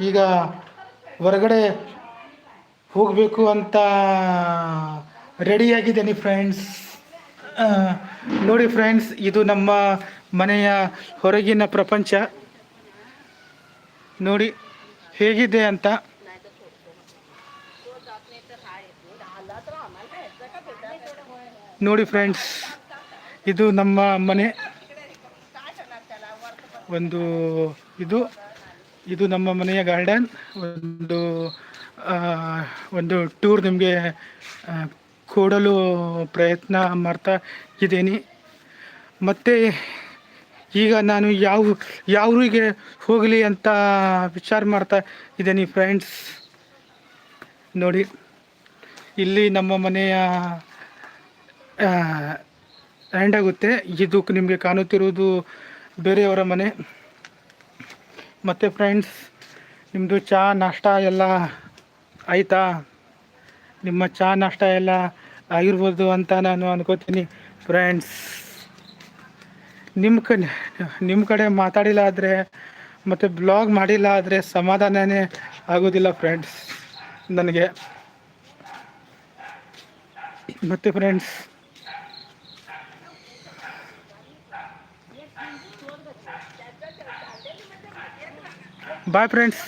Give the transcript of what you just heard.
ಈಗ ಹೊರಗಡೆ ಹೋಗಬೇಕು ಅಂತ ರೆಡಿಯಾಗಿದ್ದೀನಿ ಫ್ರೆಂಡ್ಸ್ ನೋಡಿ ಫ್ರೆಂಡ್ಸ್ ಇದು ನಮ್ಮ ಮನೆಯ ಹೊರಗಿನ ಪ್ರಪಂಚ. ನೋಡಿ, ಹೇಗಿದೆ ಅಂತ. ನೋಡಿ ಫ್ರೆಂಡ್ಸ್ ಇದು ನಮ್ಮ ಮನೆ. ಒಂದು, ಇದು ಇದು ನಮ್ಮ ಮನೆಯ ಗಾರ್ಡನ್. ಒಂದು ಒಂದು ಟೂರ್ ನಿಮಗೆ ಕೊಡಲು ಪ್ರಯತ್ನ ಮಾಡ್ತಾ ಇದ್ದೀನಿ. ಮತ್ತು ಈಗ ನಾನು ಯಾವ ಯಾವ ಹೋಗಲಿ ಅಂತ ವಿಚಾರ ಮಾಡ್ತಾ ಇದ್ದೀನಿ ಫ್ರೆಂಡ್ಸ್. ನೋಡಿ, ಇಲ್ಲಿ ನಮ್ಮ ಮನೆಯ ಆ್ಯಂಡ್ ಆಗುತ್ತೆ. ಇದು ನಿಮಗೆ ಕಾಣುತ್ತಿರುವುದು ಬೇರೆಯವರ ಮನೆ. ಮತ್ತು ಫ್ರೆಂಡ್ಸ್ ನಿಮ್ಮದು ಚಹಾ ನಾಷ್ಟ ಎಲ್ಲ ಆಯಿತಾ? ನಿಮ್ಮ ಚಹಾ ನಾಷ್ಟ ಎಲ್ಲ ಆಗಿರ್ಬೋದು ಅಂತ ನಾನು ಅನ್ಕೋತೀನಿ. ಫ್ರೆಂಡ್ಸ್ ನಿಮ್ಮ ಕ ನಿಮ್ಮ ಕಡೆ ಮಾತಾಡಿಲ್ಲ ಆದರೆ ಮತ್ತು ಬ್ಲಾಗ್ ಮಾಡಿಲ್ಲ ಆದರೆ ಸಮಾಧಾನನೇ ಆಗೋದಿಲ್ಲ ಫ್ರೆಂಡ್ಸ್ ನನಗೆ. ಮತ್ತು ಫ್ರೆಂಡ್ಸ್ బాయ్ ఫ్రెండ్స్